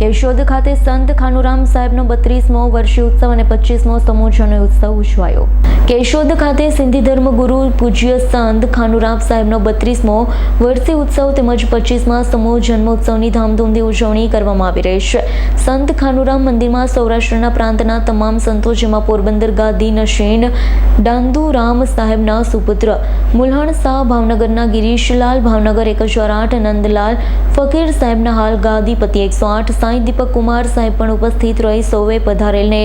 કેશોદ ખાતે સંત ખાનુરામ સાહેબનો બત્રીસમો વર્ષી ઉત્સવ અને પચીસમો સમૂહજન ઉત્સવ ઉજવાયો. કેશોદ ખાતે સિંધી ધર્મગુરુ પૂજ્ય સંત ખાનુરામ સાહેબનો બત્રીસમો વર્ષી ઉત્સવ તેમજ પચીસમા સમૂહ જન્મોત્સવની ધામધૂમથી ઉજવણી કરવામાં આવી રહી છે. સંત ખાનુરામ મંદિરમાં સૌરાષ્ટ્રના પ્રાંતના તમામ સંતો જેમાં પોરબંદર ગાદી, નશીન, ડાંદુરામ સાહેબના સુપુત્ર, મુલહણ શાહ ભાવનગરના ગિરીશલાલ ભાવનગર એક હજાર આઠ નંદલાલ ફકીર સાહેબના હાલ ગાદીપતિ એકસો આઠ સાંઈ દીપક કુમાર સાહેબ પણ ઉપસ્થિત રહી સૌએ પધારેલને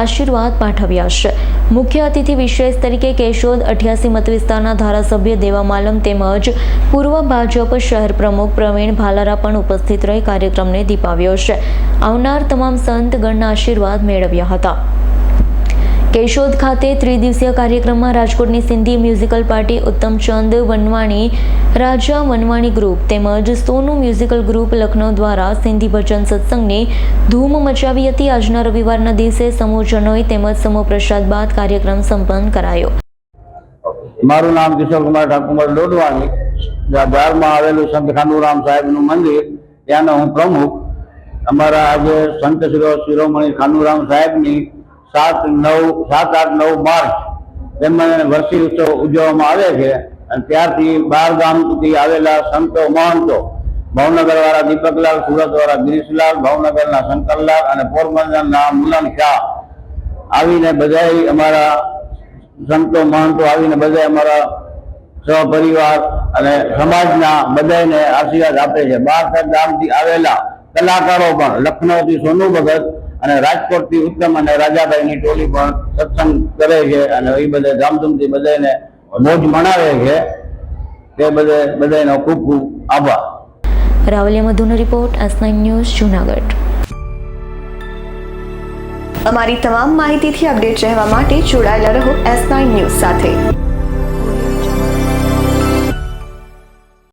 આશીર્વાદ પાઠવ્યા છે. મુખ્ય અતિથિ વિશેષ તરીકે કેશોદ અઠ્યાસી મત વિસ્તારના ધારાસભ્ય દેવા માલમ તેમજ પૂર્વ ભાજપ શહેર પ્રમુખ પ્રવીણ ભાલારા પણ ઉપસ્થિત રહી કાર્યક્રમને દીપાવ્યો છે. આવનાર તમામ સંત ગણના આશીર્વાદ મેળવ્યા હતા. કેશોદ ખાતે ત્રિદિવસીય કાર્યક્રમમાં રાજકોટની Sindhi musical party Uttamchand Vanvani, Raja Vanvani group તેમજ સોનુ મ્યુઝિકલ ગ્રુપ લખનૌ દ્વારા સિંધી ભજન સત્સંગની ધૂમ મચાવી હતી. આજના રવિવારના દિવસે સમૂહજનોએ તેમજ સમૂહ પ્રસાદ બાદ કાર્યક્રમ સંપન્ન કરાયો. મારું નામ કિશોરકુમાર ઠાકુર ડોડવાની ધારમાં આવેલું સંત ખાનુરામ સાહેબનું મંદિર, ત્યાંનો હું પ્રમુખ. અમારા આજે સંત શિરો, શિરોમણી ખાનુરામ સાહેબની સાત, નવ, સાત, આઠ, નવ માર્ચ તેમાં વર્ષી ઉત્સવ ઉજવવામાં આવે છે. અને ત્યારથી બાર ગામથી આવેલા સંતો, મહંતો ભાવનગર વાળા દીપકલાલ સુરત વાળા ગિરીશલાલ, ભાવનગરના શંકરલાલ અને પોરબંદરના મુલન શાહ આવીને બધાય અમારા સંતો, મહંતો આવીને બધા અમારા સહપરિવાર અને સમાજના બધાને આશીર્વાદ આપે છે. બાર ગામથી આવેલા કલાકારો પણ, લખનૌથી સોનુ ભગત અને રાજકોટથી ઉત્તમ અને રાજાભાઈની ટોલી પણ સત્સંગ કરે છે અને એ બધા ધામધૂમથી બધાને મોજ મનાવે છે. તે બધે બધાનો ખૂબ ખૂબ આભાર. રાવલિયા મધુનો રિપોર્ટ એસ ન્યૂઝ જુનાગઢ. અમારી તમામ માહિતીથી અપડેટ રહેવા માટે જોડાયેલા રહો એસ નાઇન ન્યૂઝ સાથે.